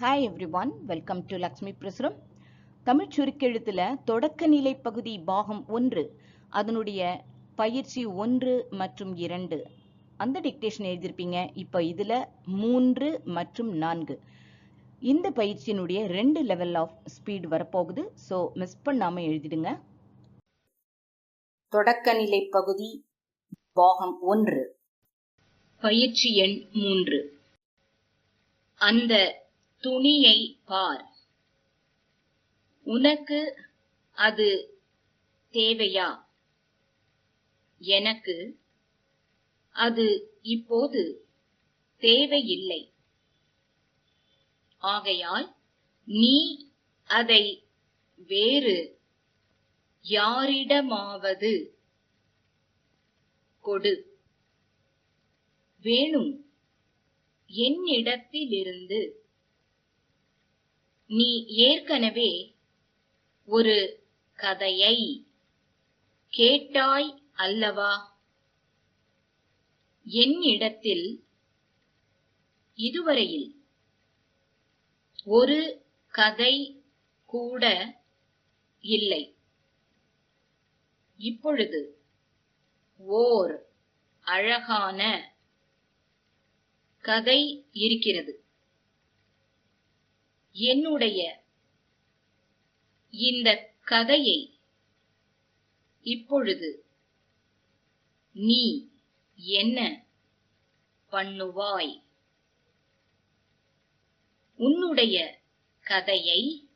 Hi everyone welcome to Lakshmi Prasuram Tamil சுருக்கெழுத்தில் தொடக்க நிலை பகுதி பாகம் ஒன்று அதனுடைய பயிற்சி ஒன்று மற்றும் இரண்டு. அந்த டிக்டேஷன் எழுதியிருப்பீங்க இப்போ இதில் மூன்று மற்றும் நான்கு. இந்த பயிற்சியினுடைய ரெண்டு லெவல் ஆஃப் ஸ்பீட் வரப்போகுது. ஸோ மிஸ் பண்ணாமல் எழுதிடுங்க. தொடக்க நிலை பகுதி பாகம் ஒன்று. பயிற்சி எண் மூன்று. அந்த துணியை பார். உனக்கு அது தேவையா? எனக்கு அது இப்போது தேவையில்லை. ஆகையால் நீ அதை வேறு யாரிடமாவது கொடு. வேணும். என்னிடத்திலிருந்து நீ ஏற்கனவே ஒரு கதையை கேட்டாய் அல்லவா? என்னிடத்தில் இதுவரையில் ஒரு கதை கூட இல்லை. இப்பொழுது ஓர் அழகான கதை இருக்கிறது. என்னுடைய இந்த கதையை இப்பொழுது நீ என்ன பண்ணுவாய்? உன்னுடைய கதையை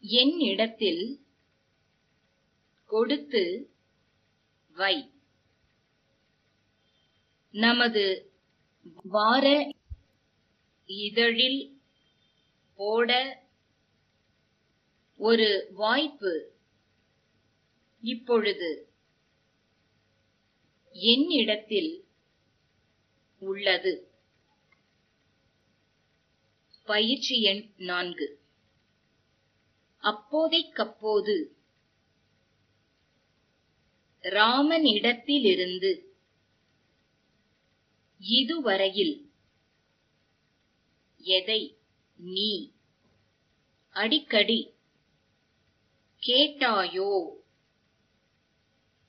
என்னிடத்தில் கொடுத்து வை. நமது வார இதழில் போட ஒரு வாய்ப்பு இப்பொழுது என்னிடத்தில் உள்ளது. பயிற்சி எண் நான்கு. அப்போதைக்கப்போது ராமனிடத்திலிருந்து இதுவரையில் எதை நீ. அடிக்கடி கேட்டாயோ?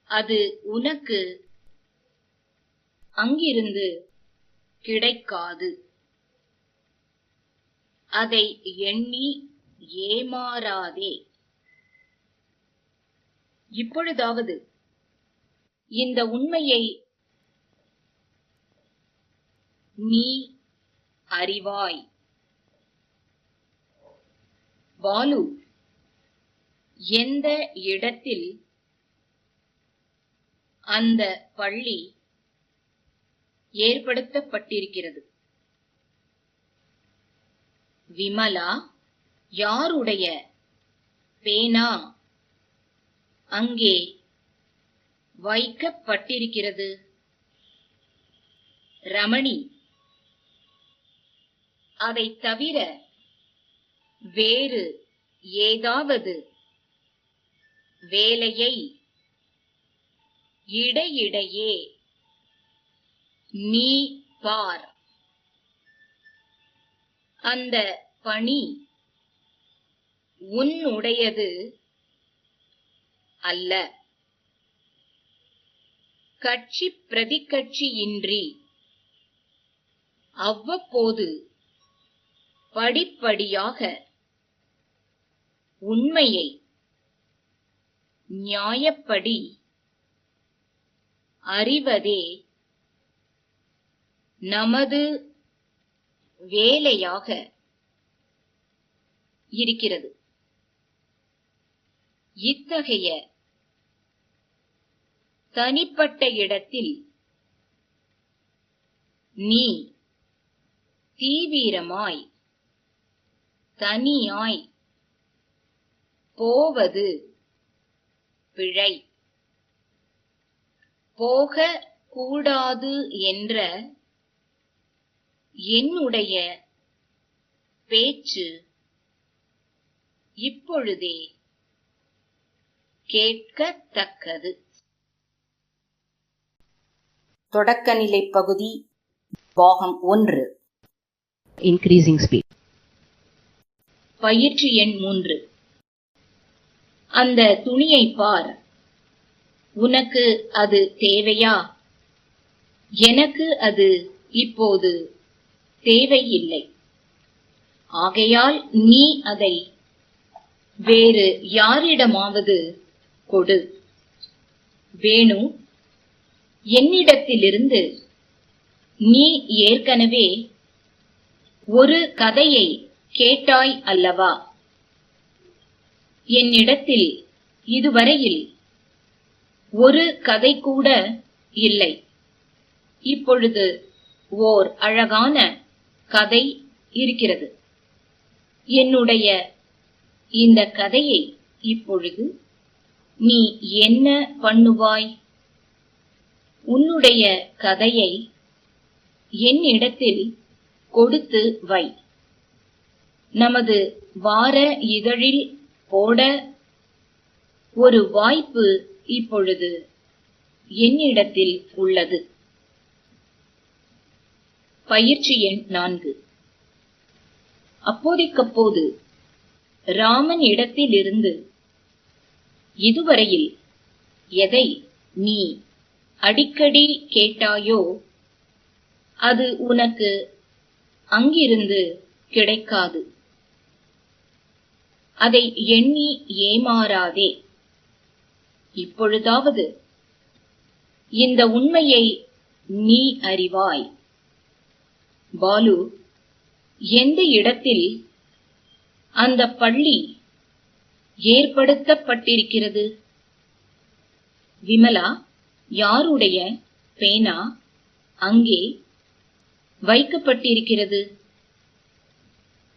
அது உனக்கு அங்கிருந்து கிடைக்காது. அதை எண்ணி ஏமாறாதே. இப்பொழுதாவது இந்த உண்மையை நீ அறிவாய். பாலு எந்த இடத்தில் அந்த பள்ளி ஏற்படுத்தப்பட்டிருக்கிறது? விமலா யாருடைய பேனா அங்கே வைக்கப்பட்டிருக்கிறது? ரமணி. அதை தவிர வேறு ஏதாவது வேலையை இடையிடையே நீ பார். அந்த பணி உன்னுடையது அல்ல. கட்சி பிரதிக்கட்சியின்றி அவ்வப்போது படிப்படியாக உண்மையை நியாயப்படி அறிவதே நமது வேலையாக இருக்கிறது. இத்தகைய தனிப்பட்ட இடத்தில் நீ தீவிரமாய் தனியாய் போவது பிழை. போக கூடாது என்ற என்னுடைய பேச்சு இப்பொழுதே கேட்கத்தக்கது. தொடக்கநிலை பகுதி பாகம் ஒன்று. Increasing speed. பயிற்சி எண் மூன்று. அந்த துணியை பார். உனக்கு அது தேவையா? எனக்கு அது இப்போது தேவையில்லை. ஆகையால் நீ அதை வேறு யாரிடமாவது கொடு. வேணு என்னிடத்திலிருந்து நீ ஏற்கனவே ஒரு கதையை கேட்டாய் அல்லவா? என்னிடத்தில் இதுவரையில் ஒரு கதை கூட இல்லை. இப்பொழுது ஓர் அழகான கதை இருக்கிறது. என்னுடைய இந்த கதையை இப்பொழுது நீ என்ன பண்ணுவாய்? உன்னுடைய கதையை என்னிடத்தில் கொடுத்து வை. நமது வார இதழில் போட ஒரு வாய்ப்பு இப்பொழுது என்னிடத்தில் உள்ளது. பயிற்சி எண் நான்கு. அப்போதைக்கப்போது ராமன் இடத்திலிருந்து இதுவரையில் எதை நீ அடிக்கடி கேட்டாயோ அது உனக்கு அங்கிருந்து கிடைக்காது. அதை எண்ணி ஏமாறாதே. இப்பொழுதாவது இந்த உண்மையை நீ அறிவாய். பாலு எந்த இடத்தில் அந்த பள்ளி ஏற்படுத்தப்பட்டிருக்கிறது? விமலா யாருடைய பேனா அங்கே வைக்கப்பட்டிருக்கிறது?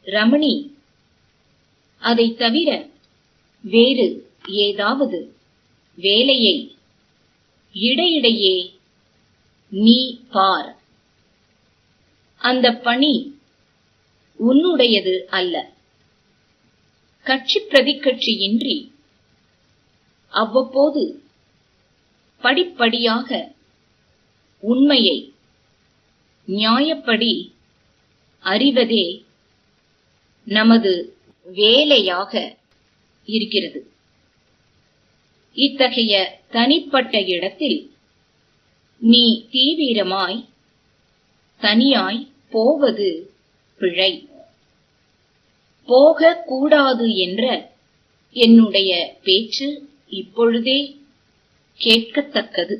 ரமணி அதை தவிர வேறு ஏதாவது வேலையை இடையிடையே நீ பார். அந்த பணி உன்னுடையது அல்ல. கட்சி பிரதிக்கட்சியின்றி அவ்வப்போது படிப்படியாக உண்மையை நியாயப்படி அறிவதே நமது வேலையாக இருக்கிறது. இத்தகைய தனிப்பட்ட இடத்தில் நீ தீவிரமாய் தனியாய் போவது பிழை. போகக்கூடாது என்ற என்னுடைய பேச்சு இப்பொழுதே கேட்கத்தக்கது.